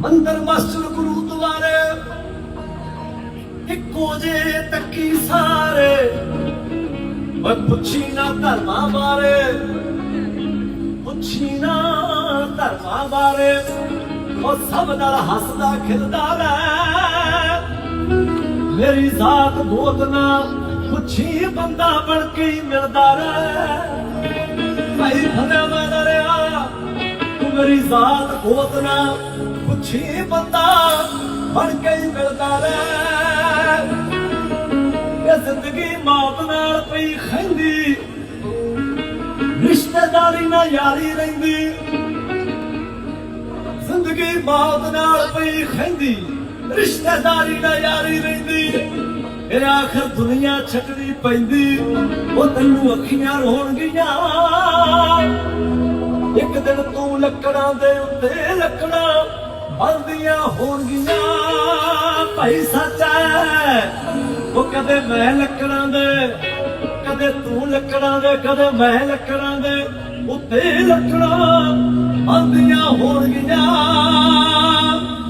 ਮੰਦਰ ਮਸਜਿਦ ਗੁਰੂਦੁਆਰੇ ਇੱਕੋ ਜੇ ਤੱਕੀ ਸਾਰੇ। ਮੈਂ ਪੁੱਛੀ ਨਾ ਧਰਮਾਂ ਬਾਰੇ। ਪੁੱਛੀ ਨਾ ਧਰਮਾਂ ਬਾਰੇ। ਉਹ ਸਭ ਨਾਲ ਹੱਸਦਾ ਖਿਲਦਾ ਰਹਿ। ਮੇਰੀ ਜ਼ਾਤ ਬੋਤ ਨਾ ਪੁੱਛੀ ਬੰਦਾ ਬਣ ਕੇ ਮਿਲਦਾ ਰਹਿ। ਭਾਈ ਫਤਿਹ ਮੈਂ ਮੇਰੀ ਜ਼ਾਤ ਬਹੁਤ ਨਾ ਪੁੱਛੀ ਬੰਦਾ, ਬਣ ਕੇ ਮਿਲਦਾ ਰਹਿ। ਇਹ ਜ਼ਿੰਦਗੀ ਮੌਤ ਨਾਲ ਪਈ ਖੈਂਦੀ ਰਿਸ਼ਤੇਦਾਰੀ ਨਾਲ ਯਾਰੀ ਰਹਿੰਦੀ। ਜ਼ਿੰਦਗੀ ਮੌਤ ਨਾਲ ਪਈ ਖੈਂਦੀ ਰਿਸ਼ਤੇਦਾਰੀ ਨਾਲ ਯਾਰੀ ਰਹਿੰਦੀ। ਇਹ ਆਖਰ ਦੁਨੀਆ ਛੱਡਣੀ ਪੈਂਦੀ, ਉਹ ਤੈਨੂੰ ਅੱਖੀਆਂ ਰੋਣਗੀਆਂ। ਇੱਕ ਤੂੰ ਲੱਕੜਾਂ ਦੇ ਉੱਤੇ ਲੱਕੜਾਂ ਬੰਦੀਆਂ ਹੋਣਗੀਆਂ। ਭਾਈ ਸੱਚਾ ਉਹ ਕਦੇ ਮੈਂ ਲੱਕੜਾਂ ਦੇ, ਕਦੇ ਤੂੰ ਲੱਕੜਾਂ ਦੇ, ਕਦੇ ਮੈਂ ਲੱਕੜਾਂ ਦੇ ਉੱਤੇ ਲੱਕੜਾਂ ਬਲਦੀਆਂ